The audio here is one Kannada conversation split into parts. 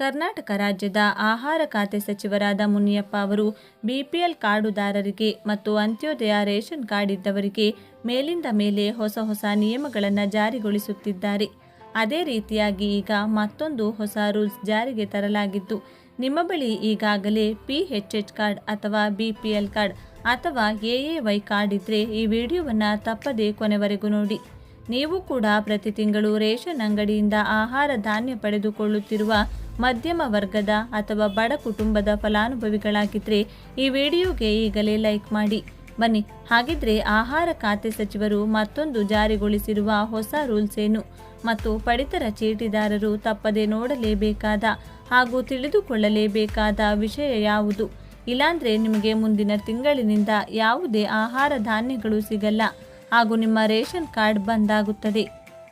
ಕರ್ನಾಟಕ ರಾಜ್ಯದ ಆಹಾರ ಖಾತೆ ಸಚಿವರಾದ ಮುನಿಯಪ್ಪ ಅವರು ಬಿಪಿಎಲ್ ಕಾರ್ಡುದಾರರಿಗೆ ಮತ್ತು ಅಂತ್ಯೋದಯ ರೇಷನ್ ಕಾರ್ಡ್ ಇದ್ದವರಿಗೆ ಮೇಲಿಂದ ಮೇಲೆ ಹೊಸ ಹೊಸ ನಿಯಮಗಳನ್ನು ಜಾರಿಗೊಳಿಸುತ್ತಿದ್ದಾರೆ. ಅದೇ ರೀತಿಯಾಗಿ ಈಗ ಮತ್ತೊಂದು ಹೊಸ ರೂಲ್ಸ್ ಜಾರಿಗೆ ತರಲಾಗಿದ್ದು, ನಿಮ್ಮ ಬಳಿ ಈಗಾಗಲೇ ಪಿ ಎಚ್ ಎಚ್ ಕಾರ್ಡ್ ಅಥವಾ ಬಿಪಿಎಲ್ ಕಾರ್ಡ್ ಅಥವಾ ಎ ಎ ವೈ ಕಾರ್ಡ್ ಇದ್ದರೆ ಈ ವಿಡಿಯೋವನ್ನು ತಪ್ಪದೇ ಕೊನೆವರೆಗೂ ನೋಡಿ. ನೀವು ಕೂಡ ಪ್ರತಿ ತಿಂಗಳು ರೇಷನ್ ಅಂಗಡಿಯಿಂದ ಆಹಾರ ಧಾನ್ಯ ಪಡೆದುಕೊಳ್ಳುತ್ತಿರುವ ಮಧ್ಯಮ ವರ್ಗದ ಅಥವಾ ಬಡ ಕುಟುಂಬದ ಫಲಾನುಭವಿಗಳಾಗಿದ್ದರೆ ಈ ವಿಡಿಯೋಗೆ ಈಗಲೇ ಲೈಕ್ ಮಾಡಿ. ಬನ್ನಿ, ಹಾಗಿದ್ರೆ ಆಹಾರ ಖಾತೆ ಸಚಿವರು ಮತ್ತೊಂದು ಜಾರಿಗೊಳಿಸಿರುವ ಹೊಸ ರೂಲ್ಸ್ ಏನು? ಮತ್ತು ಪಡಿತರ ಚೀಟಿದಾರರು ತಪ್ಪದೆ ನೋಡಲೇಬೇಕಾದ ಹಾಗೂ ತಿಳಿದುಕೊಳ್ಳಲೇಬೇಕಾದ ವಿಷಯ ಯಾವುದು? ಇಲ್ಲಾಂದ್ರೆ ನಿಮಗೆ ಮುಂದಿನ ತಿಂಗಳಿನಿಂದ ಯಾವುದೇ ಆಹಾರ ಧಾನ್ಯಗಳು ಸಿಗಲ್ಲ. ಹಾಗೂ ನಿಮ್ಮ ರೇಷನ್ ಕಾರ್ಡ್ ಬಂದಾಗುತ್ತದೆ.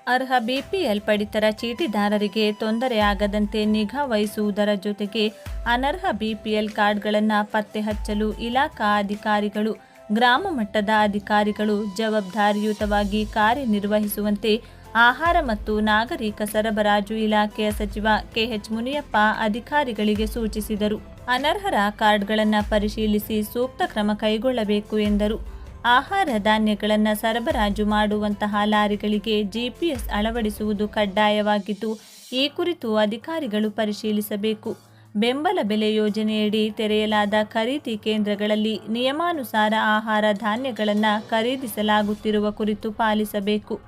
ಅರ್ಹ ಬಿಪಿಎಲ್ ಪಡಿತರ ಚೀಟಿದಾರರಿಗೆ ತೊಂದರೆ ಆಗದಂತೆ ನಿಗಾ ವಹಿಸುವುದರ ಜೊತೆಗೆ ಅನರ್ಹ ಬಿಪಿಎಲ್ ಕಾರ್ಡ್ಗಳನ್ನು ಪತ್ತೆ ಹಚ್ಚಲು ಇಲಾಖಾ ಅಧಿಕಾರಿಗಳು, ಗ್ರಾಮ ಮಟ್ಟದ ಅಧಿಕಾರಿಗಳು ಜವಾಬ್ದಾರಿಯುತವಾಗಿ ಕಾರ್ಯನಿರ್ವಹಿಸುವಂತೆ ಆಹಾರ ಮತ್ತು ನಾಗರಿಕ ಸರಬರಾಜು ಇಲಾಖೆಯ ಸಚಿವ ಕೆಎಚ್ ಮುನಿಯಪ್ಪ ಅಧಿಕಾರಿಗಳಿಗೆ ಸೂಚಿಸಿದರು. ಅನರ್ಹರ ಕಾರ್ಡ್ಗಳನ್ನು ಪರಿಶೀಲಿಸಿ ಸೂಕ್ತ ಕ್ರಮ ಕೈಗೊಳ್ಳಬೇಕು ಎಂದರು. ಆಹಾರ ಧಾನ್ಯಗಳನ್ನು ಸರಬರಾಜು ಮಾಡುವಂತಹ ಲಾರಿಗಳಿಗೆ ಜಿಪಿಎಸ್ ಅಳವಡಿಸುವುದು ಕಡ್ಡಾಯವಾಗಿದ್ದು, ಈ ಕುರಿತು ಅಧಿಕಾರಿಗಳು ಪರಿಶೀಲಿಸಬೇಕು. ಬೆಂಬಲ ಬೆಲೆ ಯೋಜನೆಯಡಿ ತೆರೆಯಲಾದ ಖರೀದಿ ಕೇಂದ್ರಗಳಲ್ಲಿ ನಿಯಮಾನುಸಾರ ಆಹಾರ ಧಾನ್ಯಗಳನ್ನು ಖರೀದಿಸಲಾಗುತ್ತಿರುವ ಕುರಿತು ಪಾಲಿಸಬೇಕು.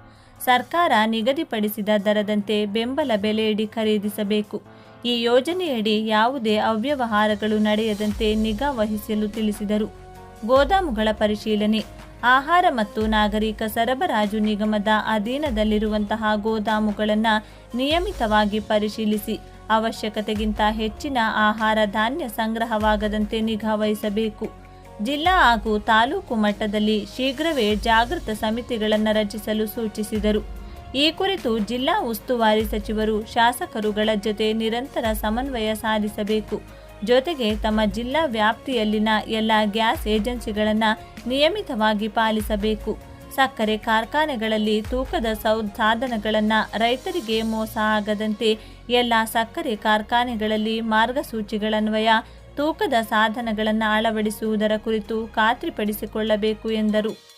ಸರ್ಕಾರ ನಿಗದಿಪಡಿಸಿದ ದರದಂತೆ ಬೆಂಬಲ ಬೆಲೆಯಡಿ ಖರೀದಿಸಬೇಕು. ಈ ಯೋಜನೆಯಡಿ ಯಾವುದೇ ಅವ್ಯವಹಾರಗಳು ನಡೆಯದಂತೆ ನಿಗಾ ವಹಿಸಲು ತಿಳಿಸಿದರು. ಗೋದಾಮುಗಳ ಪರಿಶೀಲನೆ. ಆಹಾರ ಮತ್ತು ನಾಗರಿಕ ಸರಬರಾಜು ನಿಗಮದ ಅಧೀನದಲ್ಲಿರುವಂತಹ ಗೋದಾಮುಗಳನ್ನು ನಿಯಮಿತವಾಗಿ ಪರಿಶೀಲಿಸಿ. ಅವಶ್ಯಕತೆಗಿಂತ ಹೆಚ್ಚಿನ ಆಹಾರ ಧಾನ್ಯ ಸಂಗ್ರಹವಾಗದಂತೆ ನಿಗಾ ವಹಿಸಬೇಕು. ಜಿಲ್ಲಾ ಹಾಗೂ ತಾಲೂಕು ಮಟ್ಟದಲ್ಲಿ ಶೀಘ್ರವೇ ಜಾಗೃತ ಸಮಿತಿಗಳನ್ನು ರಚಿಸಲು ಸೂಚಿಸಿದರು. ಈ ಕುರಿತು ಜಿಲ್ಲಾ ಉಸ್ತುವಾರಿ ಸಚಿವರು ಶಾಸಕರುಗಳ ಜೊತೆ ನಿರಂತರ ಸಮನ್ವಯ ಸಾಧಿಸಬೇಕು. ಜೊತೆಗೆ ತಮ್ಮ ಜಿಲ್ಲಾ ವ್ಯಾಪ್ತಿಯಲ್ಲಿನ ಎಲ್ಲ ಗ್ಯಾಸ್ ಏಜೆನ್ಸಿಗಳನ್ನು ನಿಯಮಿತವಾಗಿ ಪಾಲಿಸಬೇಕು. ಸಕ್ಕರೆ ಕಾರ್ಖಾನೆಗಳಲ್ಲಿ ತೂಕದ ಸೌ, ಸಾಧನಗಳನ್ನು ರೈತರಿಗೆ ಮೋಸ ಆಗದಂತೆ ಎಲ್ಲ ಸಕ್ಕರೆ ಕಾರ್ಖಾನೆಗಳಲ್ಲಿ ಮಾರ್ಗಸೂಚಿಗಳನ್ವಯ ತೂಕದ ಸಾಧನಗಳನ್ನು ಅಳವಡಿಸುವುದರ ಕುರಿತು ಖಾತ್ರಿಪಡಿಸಿಕೊಳ್ಳಬೇಕು ಎಂದರು.